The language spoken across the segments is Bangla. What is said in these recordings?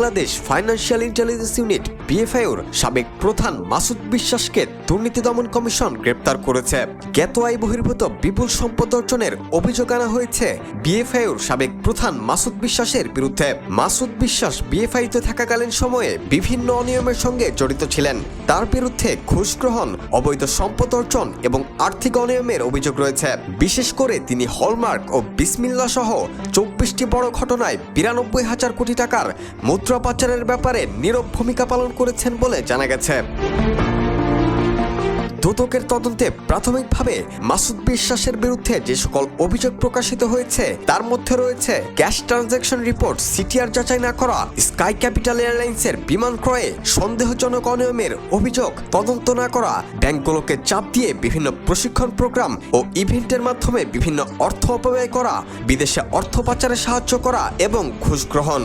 বাংলাদেশ ফাইন্যান্সিয়াল ইন্টেলিজেন্স ইউনিট বিএফআইউর সাবেক প্রধান মাসুদ বিশ্বাসকে দুর্নীতি দমন কমিশন গ্রেপ্তার করেছে। জ্ঞাত আয় বহির্ভূত বিপুল সম্পদ অর্জনের অভিযোগ আনা হয়েছে বিএফআইউর সাবেক প্রধান মাসুদ বিশ্বাসের বিরুদ্ধে। মাসুদ বিশ্বাস বিএফআইতে থাকাকালীন সময়ে বিভিন্ন অনিয়মের সঙ্গে জড়িত ছিলেন। তার বিরুদ্ধে ঘুষ গ্রহণ, অবৈধ সম্পদ অর্জন এবং আর্থিক অনিয়মের অভিযোগ রয়েছে। বিশেষ করে তিনি হলমার্ক ও বিসমিল্লা সহ চব্বিশটি বড় ঘটনায় বিরানব্বই হাজার কোটি টাকার মুদ্রা পাচারের ব্যাপারে নীরব ভূমিকা পালন করেছেন বলে জানা গেছে। দুদকের তদন্তে প্রাথমিকভাবে মাসুদ বিশ্বাসের বিরুদ্ধে যে সকল অভিযোগ প্রকাশিত হয়েছে, তার মধ্যে রয়েছে ক্যাশ ট্রানজ্যাকশন রিপোর্ট সিটিআর যাচাই না করা, স্কাই ক্যাপিটাল এয়ারলাইন্সের বিমান ক্রয়ে সন্দেহজনক অনিয়মের অভিযোগ তদন্ত না করা, ব্যাংকগুলোকে চাপ দিয়ে বিভিন্ন প্রশিক্ষণ প্রোগ্রাম ও ইভেন্টের মাধ্যমে বিভিন্ন অর্থ অপব্যয় করা, বিদেশে অর্থ পাচারে সাহায্য করা এবং ঘুষ গ্রহণ।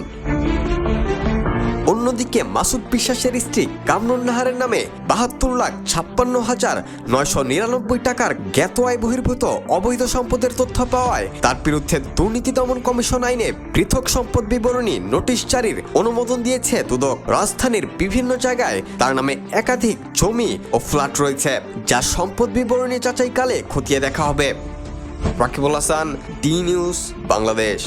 অন্যদিকে মাসুদ বিশ্বাসের স্ত্রী কামরুন নাহারের নামে বাহাত্তর লাখ ছাপ্পান্ন হাজার নয়শো নিরানব্বই টাকার জ্ঞাত আয় বহির্ভূত অবৈধ সম্পদের তথ্য পাওয়ায় তার বিরুদ্ধে দুর্নীতি দমন কমিশন আইনে পৃথক সম্পদ বিবরণী নোটিশ জারির অনুমোদন দিয়েছে দুদক রাজধানীর বিভিন্ন জায়গায়। তার নামে একাধিক জমি ও ফ্ল্যাট রয়েছে, যা সম্পদ বিবরণী যাচাইকালে খতিয়ে দেখা হবে। Rakibul Hasan, D news, Bangladesh.